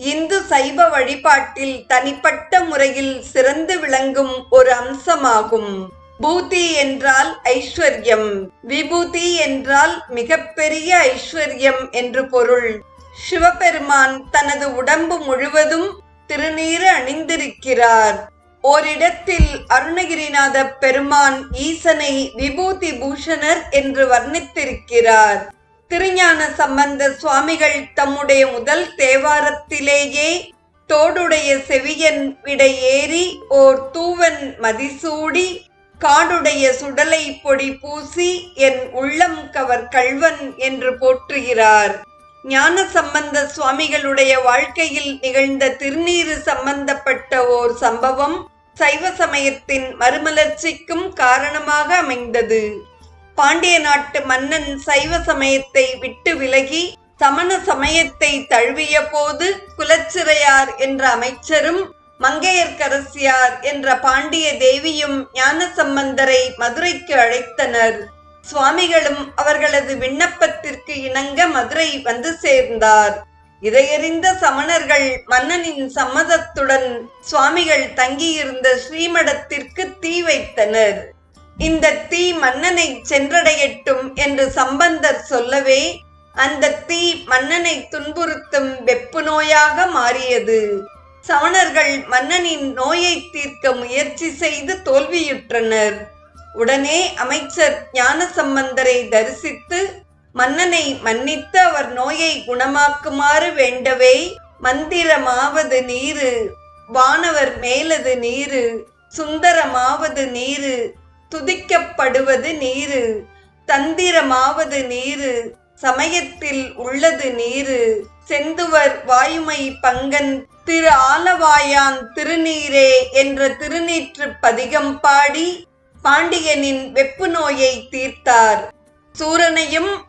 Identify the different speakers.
Speaker 1: இந்து சைவ வழிபாட்டில் தனிப்பட்ட முறையில் சிறந்து விளங்கும் ஒரு அம்சமாகும். பூதி என்றால் ஐஸ்வர்யம். விபூதி என்றால் மிகப்பெரிய ஐஸ்வர்யம் என்று பொருள். சிவபெருமான் தனது உடம்பு முழுவதும் திருநீறு அணிந்திருக்கிறார். ஓரிடத்தில் அருணகிரிநாத பெருமான் ஈசனை விபூதி பூஷணர் என்று வர்ணித்திருக்கிறார். திருஞான சம்பந்த சுவாமிகள் தம்முடைய முதல் தேவாரத்திலேயே தோடுடைய செவியன் விடை ஏறி ஓர் தூவன் மதிசூடி காடுடைய சுடலை பொடி பூசி என் உள்ளம் கவர் கள்வன் என்று போற்றுகிறார். ஞான சம்பந்த சுவாமிகளுடைய வாழ்க்கையில் நிகழ்ந்த திருநீறு சம்பந்தப்பட்ட ஓர் சம்பவம் சைவ சமயத்தின் மறுமலர்ச்சிக்கும் காரணமாக அமைந்தது. பாண்டிய நாட்டு மன்னன் சைவ சமயத்தை விட்டு விலகி சமண சமயத்தை தழுவிய போது குலச்சிறையார் என்ற அமைச்சரும் மங்கையர்க்கரசியார் என்ற பாண்டிய தேவியும் ஞானசம்பந்தரை மதுரைக்கு அழைத்தனர். சுவாமிகளும் அவர்களது விண்ணப்பத்திற்கு இணங்க மதுரை வந்து சேர்ந்தார். இதையறிந்த சமணர்கள் மன்னனின் சம்மதத்துடன் சுவாமிகள் தங்கியிருந்த ஸ்ரீமடத்திற்கு தீ வைத்தனர். இந்த தீ மன்னனை சென்றடையட்டும் என்று சம்பந்தர் சொல்லவே அந்த தீ மன்னனை துன்புறுத்தும் வெப்பு நோயாக மாறியது. சமணர்கள் மன்னனின் நோயை தீர்க்க முயற்சி செய்து தோல்வியுற்றனர். உடனே அமைச்சர் ஞானசம்பந்தரை தரிசித்து மன்னனை மன்னித்து அவர் நோயை குணமாக்குமாறு வேண்டவே மந்திரமாவது நீரு வானவர் மேலது நீரு சுந்தரமாவது நீரு துதிக்கப்படுவது நீரு தந்திரமாவது நீரு சமயத்தில் உள்ளது நீரு செந்துவர் வாயுமை பங்கன் திரு ஆலவாயான் திருநீரே என்ற திருநீற்று பதிகம் பாடி பாண்டியனின் வெப்பு நோயை தீர்த்தார். சூரனையும்